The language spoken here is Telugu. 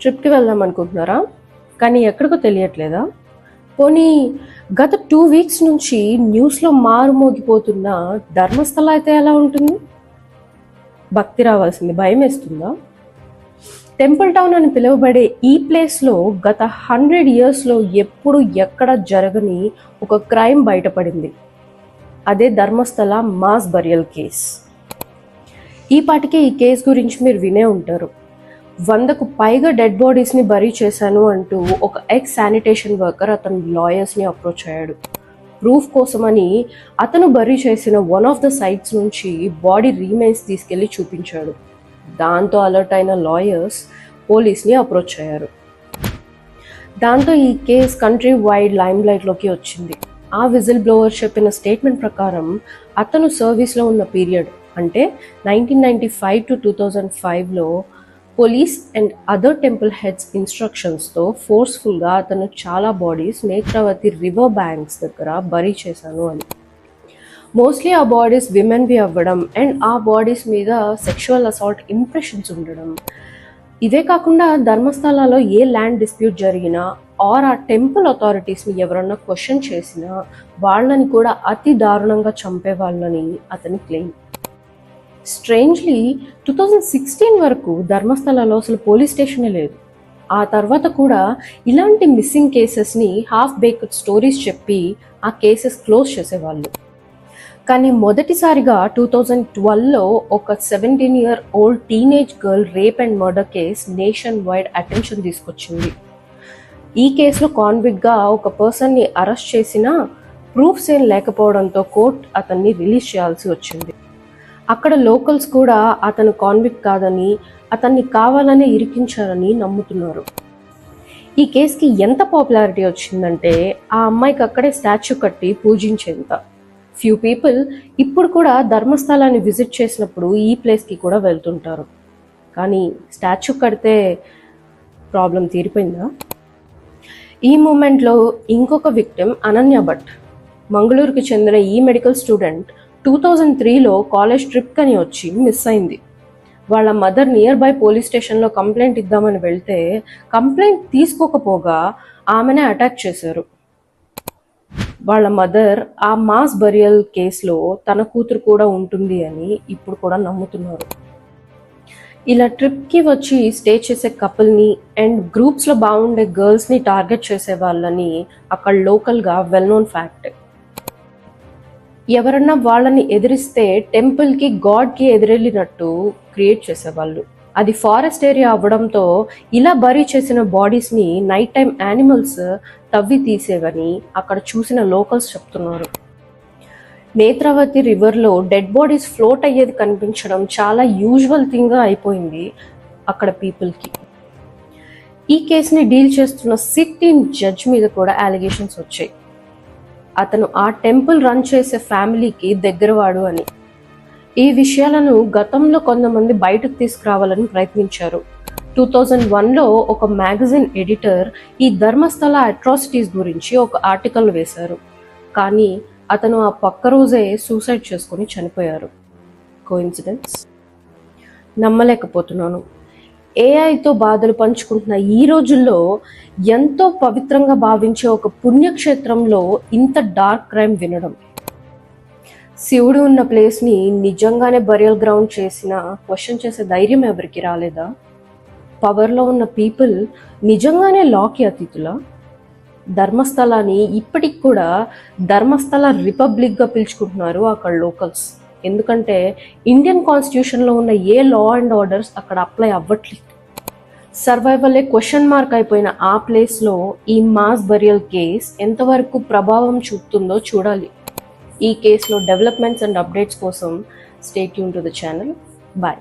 ట్రిప్కి వెళ్దాం అనుకుంటున్నారా? కానీ ఎక్కడికో తెలియట్లేదా? పోనీ గత టూ వీక్స్ నుంచి న్యూస్లో మారుమోగిపోతున్న ధర్మస్థల అయితే ఎలా ఉంటుంది? భక్తి రావాల్సింది భయం వేస్తుందా? టెంపుల్ టౌన్ అని పిలువబడే ఈ ప్లేస్లో గత హండ్రెడ్ ఇయర్స్లో ఎప్పుడు ఎక్కడ జరగని ఒక క్రైమ్ బయటపడింది. అదే ధర్మస్థల మాస్ బరియల్ కేస్. ఈ పాటికే ఈ కేసు గురించి మీరు వినే ఉంటారు. వందకు పైగా డెడ్ బాడీస్ని బరీ చేశాను అంటూ ఒక ఎక్స్ శానిటేషన్ వర్కర్ అతను లాయర్స్ని అప్రోచ్ అయ్యాడు. ప్రూఫ్ కోసమని అతను బరీ చేసిన వన్ ఆఫ్ ద సైట్స్ నుంచి బాడీ రీమైన్స్ తీసుకెళ్ళి చూపించాడు. దాంతో అలర్ట్ అయిన లాయర్స్ పోలీస్ని అప్రోచ్ అయ్యారు. దాంతో ఈ కేస్ కంట్రీ వైడ్ లైమ్ లైట్లోకి వచ్చింది. ఆ విజిల్ బ్లోవర్ చెప్పిన స్టేట్మెంట్ ప్రకారం అతను సర్వీస్లో ఉన్న పీరియడ్ అంటే nineteen ninety five to two thousand ఫైవ్లో police and other temple heads ఇన్స్ట్రక్షన్స్తో ఫోర్స్ఫుల్గా అతను చాలా బాడీస్ నేత్రావతి రివర్ బ్యాంక్స్ దగ్గర బరీ చేశాను అని. మోస్ట్లీ ఆ బాడీస్ విమెన్వి అవ్వడం అండ్ ఆ బాడీస్ మీద సెక్షువల్ అసాల్ట్ ఇంప్రెషన్స్ ఉండడం. ఇవే కాకుండా ధర్మస్థలాలో ఏ ల్యాండ్ డిస్ప్యూట్ జరిగినా ఆర్ ఆ టెంపుల్ అథారిటీస్ని ఎవరన్నా క్వశ్చన్ చేసినా వాళ్ళని కూడా అతి దారుణంగా చంపే వాళ్ళని అతని claim strangely two thousand sixteen వరకు ధర్మస్థలలో అసలు పోలీస్ స్టేషనే లేదు. ఆ తర్వాత కూడా ఇలాంటి మిస్సింగ్ కేసెస్ని హాఫ్ బేక్డ్ స్టోరీస్ చెప్పి ఆ కేసెస్ క్లోజ్ చేసేవాళ్ళు. కానీ మొదటిసారిగా టూ థౌజండ్ ట్వెల్వ్లో ఒక seventeen year old teenage girl rape and murder case nationwide attention తీసుకొచ్చింది ఈ కేసులో కాన్విక్గా ఒక పర్సన్ని అరెస్ట్ చేసినా ప్రూఫ్స్ ఏం లేకపోవడంతో కోర్ట్ అతన్ని రిలీజ్ చేయాల్సి వచ్చింది. అక్కడ లోకల్స్ కూడా అతను కాన్విక్ట్ కాదని అతన్ని కావాలనే ఇరికించారని నమ్ముతున్నారు. ఈ కేసుకి ఎంత పాపులారిటీ వచ్చిందంటే ఆ అమ్మాయికి అక్కడే స్టాచ్యూ కట్టి పూజించేంత. ఫ్యూ పీపుల్ ఇప్పుడు కూడా ధర్మస్థలాన్ని విజిట్ చేసినప్పుడు ఈ ప్లేస్కి కూడా వెళ్తుంటారు. కానీ స్టాచ్యూ కడితే ప్రాబ్లం తీరిపోయిందా? ఈ మూమెంట్లో ఇంకొక విక్టిమ్ అనన్య భట్. మంగళూరుకి చెందిన ఈ మెడికల్ స్టూడెంట్ టూ థౌజండ్ త్రీలో కాలేజ్ ట్రిప్ అని వచ్చి మిస్ అయింది. వాళ్ళ మదర్ నియర్ బై పోలీస్ స్టేషన్లో కంప్లైంట్ ఇద్దామని వెళ్తే కంప్లైంట్ తీసుకోకపోగా ఆమెనే అటాక్ చేశారు. వాళ్ళ మదర్ ఆ మాస్ బరియల్ కేసులో తన కూతురు కూడా ఉంటుంది అని ఇప్పుడు కూడా నమ్ముతున్నారు. ఇలా ట్రిప్కి వచ్చి స్టే చేసే కపుల్ని అండ్ గ్రూప్స్లో బాగుండే గర్ల్స్ని టార్గెట్ చేసే వాళ్ళని అక్కడ లోకల్గా వెల్ నోన్ ఫ్యాక్ట్. ఎవరన్నా వాళ్ళని ఎదిరిస్తే టెంపుల్కి గాడ్కి ఎదురెళ్ళినట్టు క్రియేట్ చేసేవాళ్ళు. అది ఫారెస్ట్ ఏరియా అవ్వడంతో ఇలా బరీ చేసిన బాడీస్ని నైట్ టైం యానిమల్స్ తవ్వి తీసేవని అక్కడ చూసిన లోకల్స్ చెప్తున్నారు. నేత్రావతి రివర్లో డెడ్ బాడీస్ ఫ్లోట్ అయ్యేది కనిపించడం చాలా యూజువల్ థింగ్గా అయిపోయింది అక్కడ పీపుల్కి. ఈ కేసుని డీల్ చేస్తున్న సిట్టింగ్ జడ్జ్ మీద కూడా అలిగేషన్స్ వచ్చాయి. అతను ఆ టెంపుల్ రన్ చేసే ఫ్యామిలీకి దగ్గరవాడు అని. ఈ విషయాలను గతంలో కొంతమంది బయటకు తీసుకురావాలని ప్రయత్నించారు. టూ థౌజండ్ వన్లో ఒక మ్యాగజైన్ ఎడిటర్ ఈ ధర్మస్థల అట్రాసిటీస్ గురించి ఒక ఆర్టికల్ వేశారు. కానీ అతను ఆ పక్క రోజే సూసైడ్ చేసుకొని చనిపోయారు. కోఇన్సిడెన్స్ నమ్మలేకపోతున్నాను. ఏఐతో బాధలు పంచుకుంటున్న ఈ రోజుల్లో ఎంతో పవిత్రంగా భావించే ఒక పుణ్యక్షేత్రంలో ఇంత డార్క్ క్రైమ్ వినడం. శివుడు ఉన్న ప్లేస్ని నిజంగానే బరియల్ గ్రౌండ్ చేసిన క్వశ్చన్ చేసే ధైర్యం ఎవరికి రాలేదా? పవర్లో ఉన్న పీపుల్ నిజంగానే లాకి అతిథులా ధర్మస్థలాన్ని ఇప్పటికి కూడా ధర్మస్థల రిపబ్లిక్గా పిలుచుకుంటున్నారు అక్కడ లోకల్స్ ఎందుకంటే ఇండియన్ కాన్స్టిట్యూషన్లో ఉన్న ఏ లా అండ్ ఆర్డర్స్ అక్కడ అప్లై అవ్వట్లేదు. సర్వైవలే క్వశ్చన్ మార్క్ అయిపోయిన ఆ ప్లేస్లో ఈ మాస్ బరియల్ కేస్ ఎంతవరకు ప్రభావం చూపుతుందో చూడాలి. ఈ కేసులో డెవలప్మెంట్స్ అండ్ అప్డేట్స్ కోసం స్టేట్ యూన్ టు ద ఛానల్ బాయ్